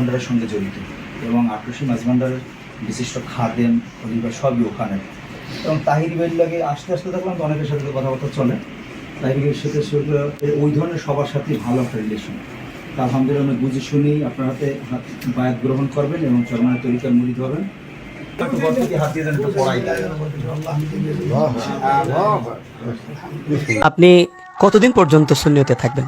ভান্ডারের সঙ্গে জড়িত। এবং আটরশি মাঝভান্ডারের বিশিষ্ট খাদেম অলিভার সবই ওখানে। এবং তাহির বেল লাগে আস্তে আস্তে দেখলাম তো অনেকের সাথে কথাবার্তা চলে। তাহির বেলের সাথে সেগুলো ওই ধরনের সবার সাথেই ভালো একটা রিলেশন তা আলহামদুলিল্লাহ আমি বুঝে শুনেই আপনার হাতে হাত বায়াত গ্রহণ করবেন এবং চরমানের তরিকার মুড়ি দেয় আপনি কতদিন পর্যন্ত সুন্নিয়তে থাকবেন?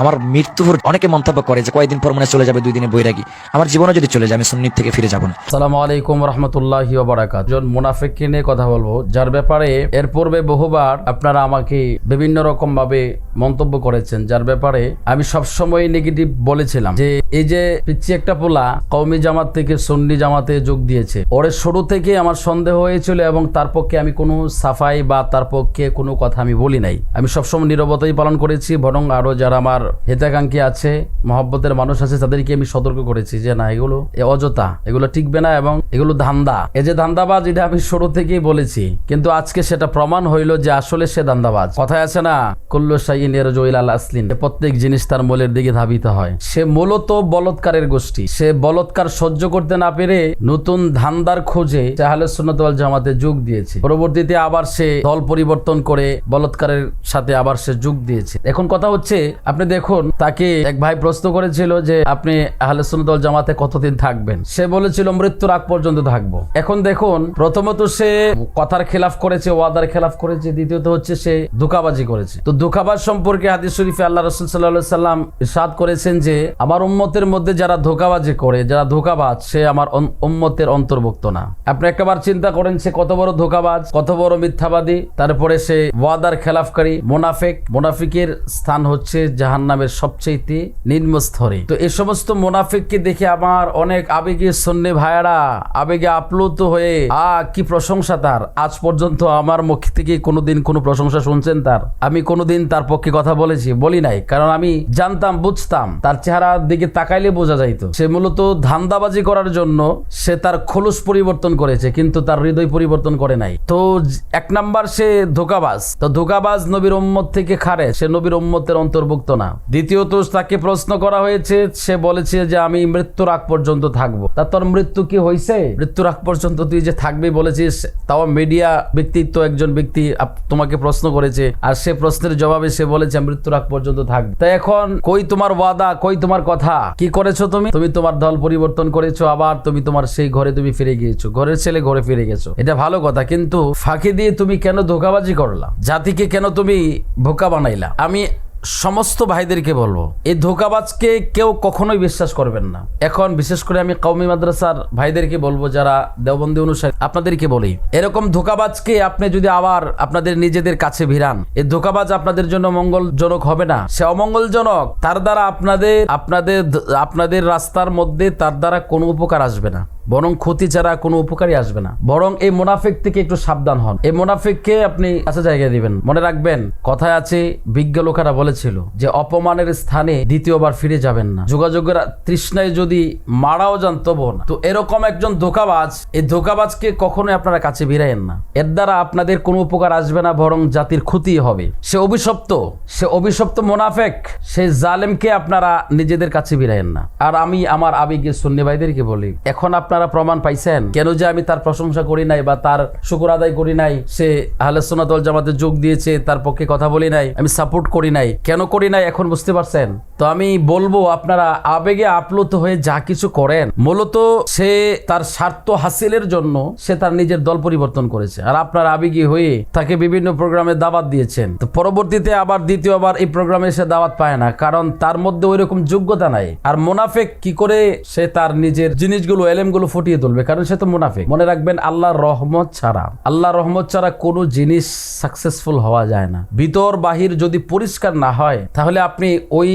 আমার মৃত্যু পর অনেকে মন্তব্য করে যে কয়েকদিন পর মনে চলে যাবে, দুই দিনে বৈরাগী। আমার জীবনে যদি চলে যায়, আমি সুন্নিত থেকে ফিরে যাব না। সালামু আলাইকুম রহমতুল্লাহি বারাকাত জন মুনাফিককে নিয়ে কথা বলব, যার ব্যাপারে এর পূর্বে বহুবার আপনারা আমাকে বিভিন্ন রকম ভাবে মন্তব্য করেছেন, যার ব্যাপারে আমি সবসময় নেগেটিভ বলেছিলাম যে, এই যে পিচ্ছি একটা পোলা কৌমি জামাত থেকে সন্নি জামাতে যোগ দিয়েছে, ওরে শুরু থেকে আমার সন্দেহ হয়েছিল এবং তার পক্ষে আমি কোনো সাফাই বা তার পক্ষে কোনো কথা আমি বলি নাই। আমি সবসময় নিরবতাই পালন করেছি, বরং আরও যারা আমার হিতাকাঙ্ক্ষী আছে, মহব্বতের মানুষ আছে, তাদেরকে আমি সতর্ক করেছি যে না, এগুলো এ অযথা, এগুলো টিকবে না এবং এগুলো ধান্দা। এই যে ধান্দাবাজ, এটা আমি শুরু থেকেই বলেছি, কিন্তু আজকে সেটা প্রমাণ হইল যে আসলে সে ধান্দাবাজ। কথায় আছে না, কুল্লু শাইনের জয়িল আল আসলিন প্রত্যেক জিনিস তার মূলের দিকে ধাবিত হয়। সে মূলত বলৎকারের গোষ্ঠী। সে বলৎকার সহ্য করতে না পেরে নতুন ধান্দার খোঁজে চাহালে সুন্নতওয়াল জামাতে যোগ দিয়েছে। পরবর্তীতে আবার সে দল পরিবর্তন করে বলৎকারের সাথে আবার সে যোগ দিয়েছে। এখন কথা হচ্ছে, আপনি দেখুন, তাকে এক ভাই প্রশ্ন করেছিল যে, আপনি আহলে জামাতে কতদিন থাকবেন? সে বলেছিল, মৃত্যুর আগ পর্যন্ত থাকব। এখন দেখুন, প্রথমত সে কথার খেলাফ করেছে, ওয়াদার খেলাফ করেছে, দ্বিতীয়ত হচ্ছে সে ধোকাবাজি করেছে। তো ধোকাবাজ সম্পর্কে হাদিস শরীফে আল্লাহ রসুল সাল্লাহ সাল্লাম ইরশাদ করেছেন যে, আমার উম্মতের মধ্যে যারা ধোকাবাজি করে, যারা ধোকাবাজ, সে আমার উম্মতের অন্তর্ভুক্ত না। আপনি একবার চিন্তা করেন, সে কত বড় ধোকাবাজ, কত বড় মিথ্যাবাদী। তারপরে সে ওয়াদার খেলাফকারী, মোনাফেক। মোনাফিকের স্থান হচ্ছে জাহান্নামের সবচেয়ে নিম্ন স্তরে। তো এই সমস্ত মোনাফিককে দেখে আমার অনেক আবেগে সন্নে ভাইয়ারা আবেগে আপ্লুত হয়ে, আ, কি প্রশংসা তার? আজ পর্যন্ত আমার মুখ থেকে কোনোদিন কোনো প্রশংসা শুনছেন তার? আমি কোনোদিন তার পক্ষে কথা বলেছি, বলি নাই। কারণ আমি জানতাম, বুঝতাম, তার চেহারার দিকে তাকাইলে বোঝা যাইতো। সে মূলত ধান্দাবাজি করার জন্য সে তার খোলস পরিবর্তন করেছে, কিন্তু তার হৃদয় পরিবর্তন করে নাই। তো এক নাম্বার সে ধোকাবাজ। তো ধোকাবাজ নবীর উম্মত থেকে খারে। সে নবীর উম্মতের অন্তর্ভুক্ত না। দ্বিতীয়ত তাকে প্রশ্ন করা হয়েছে, সে বলেছে যে আমি মৃত্যুর আগ পর্যন্ত থাকব। তা তোর মৃত্যু কি হয়েছে মৃত্যুর আগ পর্যন্ত তুই যে থাকবি বলেছিস, তাও মিডিয়া ব্যক্তিত্ব একজন ব্যক্তি তোমাকে প্রশ্ন করেছে, আর সে প্রশ্নের জবাবে সে বলেছে মৃত্যুর আগ পর্যন্ত থাকবে। তাই এখন, কই তোমার ওয়াদা? কই তোমার কথা? কি করেছ তুমি? তুমি তোমার দল পরিবর্তন করেছ, আবার তুমি তোমার সেই ঘরে তুমি ফিরে গিয়েছো। ঘরের ছেলে ঘরে ফিরে গেছো। এটা ভালো কথা, কিন্তু ফাঁকি দিয়ে তুমি কেন ধোকাবাজি করলা? জাতিকে কেন তুমি ভোকা বানাইলা? আমি সমস্ত ভাইদেরকে বলব, এই ধোকাবাজকে কেউ কখনোই বিশ্বাস করবেন না। এখন বিশেষ করে আমি কৌমি মাদ্রাসার ভাইদেরকে বলব যারা দেওবন্দি অনুসারী, আপনাদেরকে বলি, এরকম ধোকাবাজকে আপনি যদি আবার আপনাদের নিজেদের কাছে ভিড়ান, এই ধোকাবাজ আপনাদের জন্য মঙ্গলজনক হবে না। সে অমঙ্গলজনক, তার দ্বারা আপনাদের আপনাদের আপনাদের রাস্তার মধ্যে তার দ্বারা কোনো উপকার আসবে না। বরং ক্ষতি ছাড়া কোনো উপকারই আসবে না। বরং এই মুনাফিক থেকে একটু সাবধান হন। এই মুনাফিককে আপনি কাছে জায়গায় দিবেন। মনে রাখবেন, কথায় আছে, বিজ্ঞ লোকেরা বলেছিল যে অপমানের স্থানে দ্বিতীয়বার ফিরে যাবেন না। যোগাযোগের তৃষ্ণায় যদি মারাও যান তবু না। তো এরকম একজন ধোকাবাজ, এই ধোকাবাজকে কখনোই আপনারা কাছে ভিড়াইয়েন না। এর দ্বারা আপনাদের কোনো উপকার আসবে না, বরং জাতির ক্ষতি হবে। সে অভিশপ্ত সে অভিশপ্ত মোনাফেক সেই জালেমকে আপনারা নিজেদের কাছে ভিড়াইয়েন না। আর আমি আমার আবেগে সুন্নি ভাইদেরকে বলি, এখন আপনারা প্রমাণ পাইছেন। কেন যে আমি তার প্রশংসা করি নাই বা তার শুকর আদায় করি নাই, সে আহলে সোনাতল জামাতে যোগ দিয়েছে, তার পক্ষে কথা বলি নাই, আমি সাপোর্ট করি নাই। কেন করি নাই এখন বুঝতে পারছেন? তো আমি বলব, আপনারা আবেগে আপ্লুত হয়ে যা কিছু করেন, মূলত সে তার স্বার্থ হাসিলের জন্য সে তার নিজের দল পরিবর্তন করেছে। আর আপনার আবেগী হয়ে তাকে বিভিন্ন প্রোগ্রামে দাওয়াত দিয়েছেন। তো পরবর্তীতে আবার দ্বিতীয়বার এই প্রোগ্রামে সে দাওয়াত পায় না, কারণ তার মধ্যে ওই রকম যোগ্যতা নাই। আর মোনাফেক কি করে সে তার নিজের জিনিসগুলো, এলেমগুলো ফুটিয়ে তুলবে, কারণ সে তো মুনাফিক। মনে রাখবেন, আল্লাহর রহমত ছাড়া আল্লাহ রহমত ছাড়া কোনো জিনিস সাকসেসফুল হওয়া যায় না। ভিতর বাহির যদি পরিষ্কার না হয়, তাহলে আপনি ওই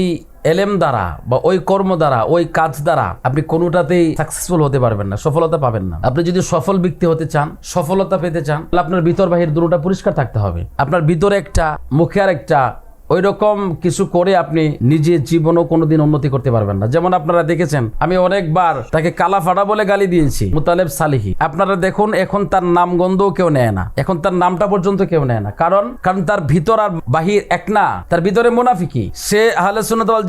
এলেম দ্বারা বা ওই কর্ম দ্বারা, ওই কাজ দ্বারা আপনি কোনোটাতেই সাকসেসফুল হতে পারবেন না, সফলতা পাবেন না। আপনি যদি সফল ব্যক্তি হতে চান, সফলতা পেতে চান, তাহলে আপনার ভিতর বাহির দুটোটা পরিষ্কার থাকতে হবে। আপনার ভিতরে একটা, মুখে আর একটা ওই রকম কিছু করে আপনি নিজের জীবনও কোনোদিন উন্নতি করতে পারবেন না। যেমন আপনারা দেখেছেন, আমি অনেকবার তাকে কালা ফাটা বলে গালি দিয়েছি, মুতালেব সালিহি। আপনারা দেখুন, এখন তার নাম গন্ধও কেউ নেয় না। এখন তার নামটা পর্যন্ত কেউ নেয় না। কারণ কারণ তার ভিতর আর বাহির এক না, তার ভিতরে মুনাফিকি সে আহলে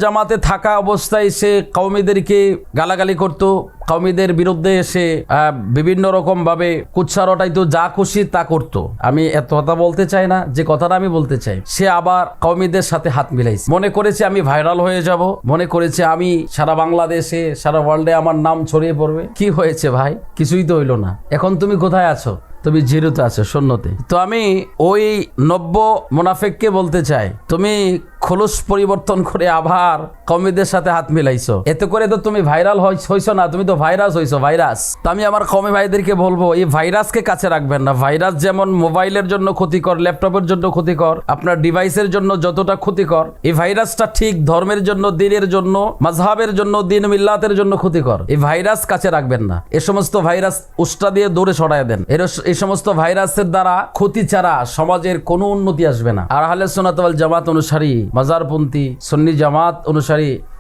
জামাতে থাকা অবস্থায় সে কওমিদেরকে গালাগালি করত কওমিদের বিরুদ্ধে এসে বিভিন্ন রকম ভাবে কুৎসা রটাইতো যা খুশি তা করতো। আমি এত কথা বলতে চাই না, যে কথাটা আমি বলতে চাই, সে আবার কওমিদের সাথে হাত মিলাইছে। মনে করেছে আমি ভাইরাল হয়ে যাব, মনে করেছে আমি সারা বাংলাদেশে, সারা ওয়ার্ল্ডে আমার নাম ছড়িয়ে পড়বে। কি হয়েছে ভাই? কিছুই তো হইল না। এখন তুমি কোথায় আছো? তুমি জিরোতে আছো, শূন্যতে। তো আমি ওই নব্য মোনাফেককে বলতে চাই, তুমি খোলস পরিবর্তন করে আবার কমিদের সাথে হাত মিলাইছো। এতে করে তো তুমি ভাইরাল হইছো না, তুমি তো ভাইরাস হইছো, ভাইরাস। তো আমি আমার কমি ভাইদেরকে বলব, এই ভাইরাসকে কাছে রাখবেন না। ভাইরাস যেমন মোবাইলের জন্য ক্ষতিকর, ল্যাপটপের জন্য ক্ষতিকর, আপনার ডিভাইসের জন্য যতটা ক্ষতিকর, এই ভাইরাসটা ঠিক ধর্মের জন্য, দিনের জন্য মাঝহাবের জন্য, দিন মিল্লাতের জন্য ক্ষতিকর। এই ভাইরাস কাছে রাখবেন না। এ সমস্ত ভাইরাস উষ্টা দিয়ে দৌড়ে সরায় দেন। এর এই সমস্ত ভাইরাসের দ্বারা ক্ষতি ছাড়া সমাজের কোনো উন্নতি আসবে না। আর আহলে সোনাতওয়াল জামাত অনুসারী, মাজারপন্থী, সন্নি জামাত অনুসারী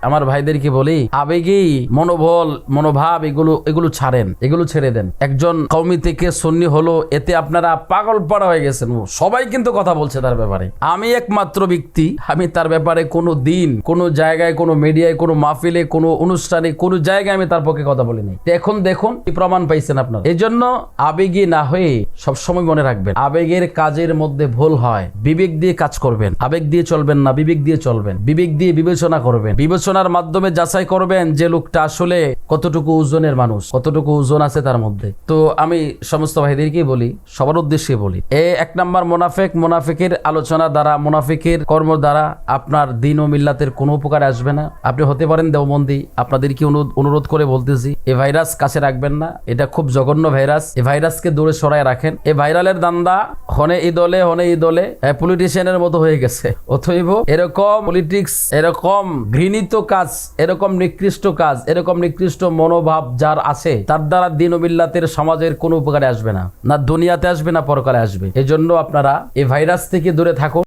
আমার ভাইদেরকে বলি, আবেগী, মনোবল, মনোভাব এগুলো এগুলো ছাড়েন, এগুলো ছেড়ে দেন। একজন কৌমি থেকে সন্নি হলো, এতে আপনারা পাগল পাড়া হয়ে গেছেন সবাই কিন্তু কথা বলছে তার ব্যাপারে। আমি একমাত্র ব্যক্তি, আমি তার ব্যাপারে কোনো দিন, কোনো জায়গায়, কোনো মিডিয়ায় কোনো মাহফিলে, কোনো অনুষ্ঠানে, কোনো জায়গায় আমি তার পক্ষে কথা বলিনি এখন দেখুন, কি প্রমাণ পাইছেন আপনার। এই জন্য আবেগী না হয়ে সবসময় মনে রাখবেন, আবেগের কাজের মধ্যে ভুল হয়, বিবেক দিয়ে কাজ করবেন। আবেগ দিয়ে চলবেন না, বিবেক দিয়ে চলবেন। বিবেক দিয়ে বিবেচনা করবেন। বিবেচনার মাধ্যমে যাচাই করবেন যে লোকটা আসলে কতটুকু ওজনের মানুষ, কতটুকু ওজন আছে তার মধ্যে। তো আমি সমস্ত ভাইদেরকে বলি, সবার উদ্দেশ্যে বলি, এ এক নাম্বার মোনাফেক, মোনাফেকের আলোচনা দ্বারা, মোনাফেকের কর্ম দ্বারা আপনার দিন ও মিল্লাতের কোনো উপকার আসবে না। আপনি হতে পারেন দেওবন্দি, আপনাদেরকে অনুরোধ- করে বলতেছি এই ভাইরাস কাছে রাখবেন না, এটা খুব জঘন্য ভাইরাস এই ভাইরাসকে দূরে সরায় রাখেন। এই ভাইরালের দান্দা, হনে এই দলে হনে এই দলে পলিটিশিয়ানের মতো হয়ে গেছে। অথইব এরকম পলিটিক্স এরকম ঘৃণিত কাজ, এরকম নিকৃষ্ট কাজ, এরকম নিকৃষ্ট মনোভাব যার আছে, তার দ্বারা দিন ও মিল্লাতের সমাজের কোনো উপকারে আসবে না না দুনিয়াতে আসবে না পরকালে আসবে। এজন্য আপনারা এই ভাইরাস থেকে দূরে থাকুন।